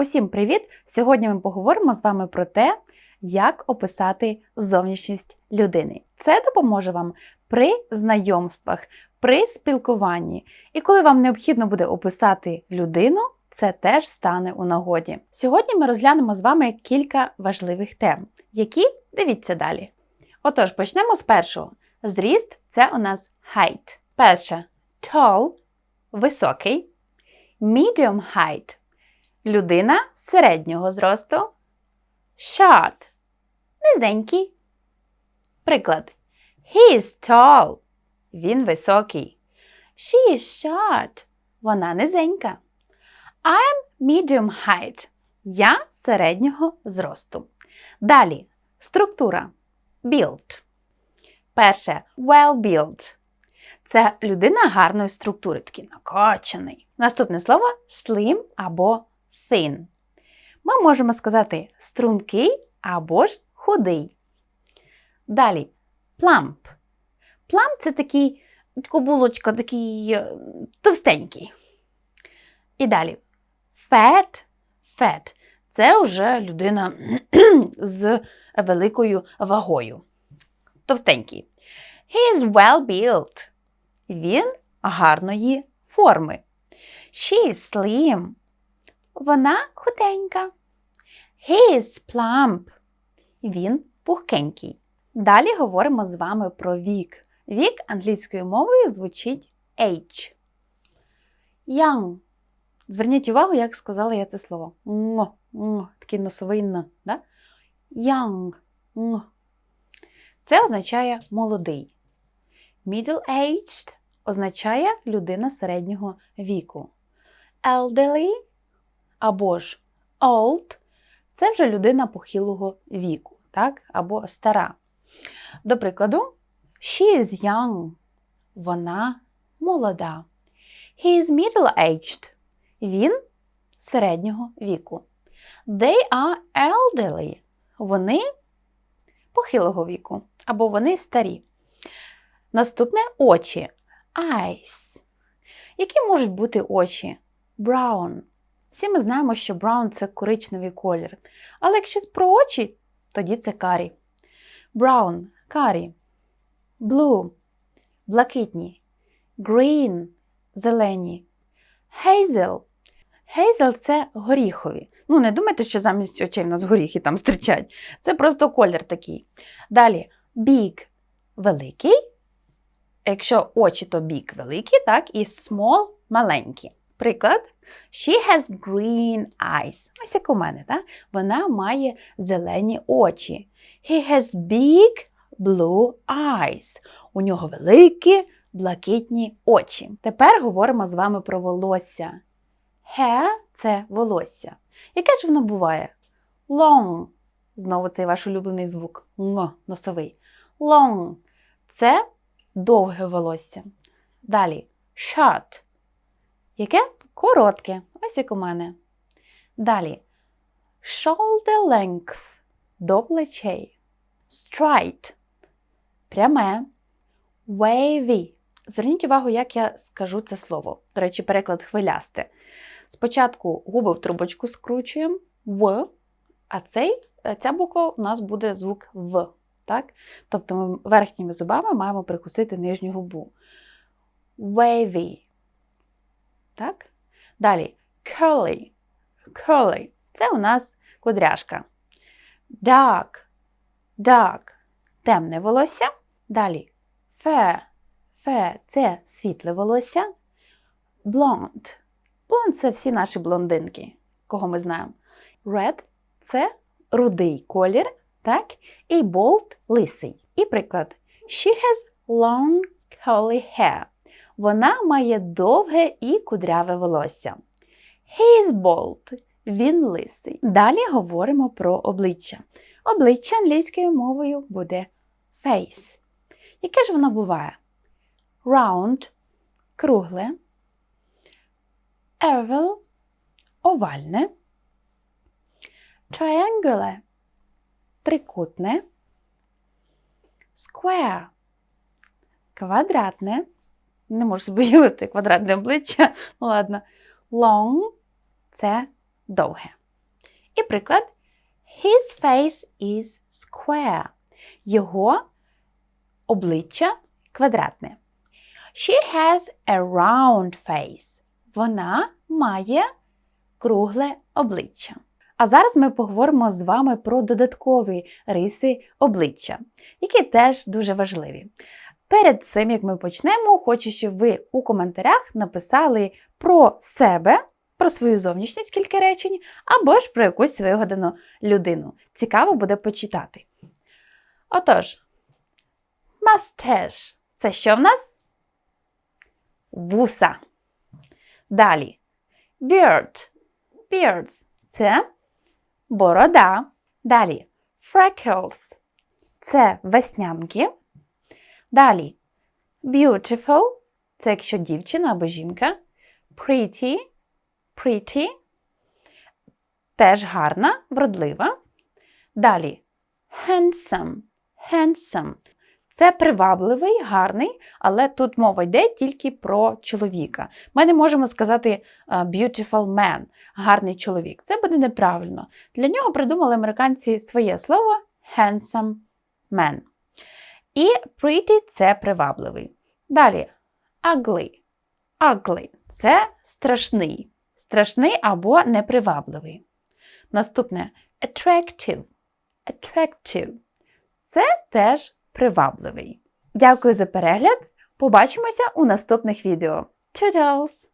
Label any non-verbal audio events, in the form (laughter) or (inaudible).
Усім привіт! Сьогодні ми поговоримо з вами про те, як описати зовнішність людини. Це допоможе вам при знайомствах, при спілкуванні. І коли вам необхідно буде описати людину, це теж стане у нагоді. Сьогодні ми розглянемо з вами кілька важливих тем, які дивіться далі. Отож, почнемо з першого. Зріст це у нас height. Перше tall високий, medium height людина середнього зросту, short низенький. Приклад. He is tall. Він високий. She is short. Вона низенька. I'm medium height. Я середнього зросту. Далі структура. Build. Перше well built. Це людина гарної структури, такий накачаний. Наступне слово slim або thin. Ми можемо сказати стрункий або ж худий. Далі plump. Plump – це такий булочка, такий е, товстенький. І далі fat. Fat – це вже людина (clears throat) з великою вагою. Товстенький. He is well built. Він гарної форми. She is slim. Вона худенька. He is plump. Він пухкенький. Далі говоримо з вами про вік. Вік англійською мовою звучить age. Young. Зверніть увагу, як сказала я це слово. М, м, такий носовий н. Да? Young. М. Це означає молодий. Middle-aged означає людина середнього віку. Elderly або ж old це вже людина похилого віку, так? або стара. До прикладу, she is young. Вона молода. He is middle-aged. Він середнього віку. They are elderly. Вони похилого віку. Або вони старі. Наступне очі. Eyes. Які можуть бути очі? Brown. Всі ми знаємо, що brown – це коричневий колір. Але якщо про очі, тоді це карі. Brown – карі. Blue – блакитні. Green – зелені. Hazel. Hazel – це горіхові. Ну, не думайте, що замість очей в нас горіхи там стрічать. Це просто колір такий. Далі big – великий. Якщо очі, то big – великі, так, і small – маленькі. Приклад. She has green eyes. Ось як у мене, так? Вона має зелені очі. He has big blue eyes. У нього великі блакитні очі. Тепер говоримо з вами про волосся. Hair – це волосся. Яке ж воно буває? Long. Знову цей ваш улюблений звук. Н, носовий. Long. Це довге волосся. Далі short. Яке? Коротке, ось як у мене. Далі. Shoulder length до плечей. Straight. Пряме. Wavy. Зверніть увагу, як я скажу це слово. До речі, переклад хвилясте. Спочатку губи в трубочку скручуємо В, а цей, ця буква у нас буде звук В. Так? Тобто ми верхніми зубами маємо прикусити нижню губу. Wavy. Так? Далі curly. Curly. Це у нас кудряшка. Dark. Dark. Темне волосся. Далі fair. Fair – це світле волосся. Blonde. Blonde – це всі наші блондинки, кого ми знаємо. Red – це рудий колір. Так? І bold – лисий. І приклад. She has long curly hair. Вона має довге і кудряве волосся. He is bald. Він лисий. Далі говоримо про обличчя. Обличчя англійською мовою буде face. Яке ж воно буває? Round кругле, oval овальне, triangular трикутне, square квадратне. Не можу собі уявити квадратне обличчя. Ну ладно. Long це довге. І приклад His face is square. Його обличчя квадратне. She has a round face. Вона має кругле обличчя. А зараз ми поговоримо з вами про додаткові риси обличчя, які теж дуже важливі. Перед цим, як ми почнемо, хочу, щоб ви у коментарях написали про себе, про свою зовнішність кілька речень, або ж про якусь вигадану людину. Цікаво буде почитати. Отож, мастеж це що в нас? Вуса. Далі. Beard. Beards – це борода. Далі. Freckles – це веснянки. Далі. Beautiful – це якщо дівчина або жінка. Pretty – pretty – теж гарна, вродлива. Далі. Handsome – handsome – це привабливий, гарний, але тут мова йде тільки про чоловіка. Ми не можемо сказати uh, beautiful man, гарний чоловік. Це буде неправильно. Для нього придумали американці своє слово handsome man. І pretty це привабливий. Далі ugly. Ugly це страшний. Страшний або непривабливий. Наступне attractive. Attractive. Це теж привабливий. Дякую за перегляд! Побачимося у наступних відео. Toodles!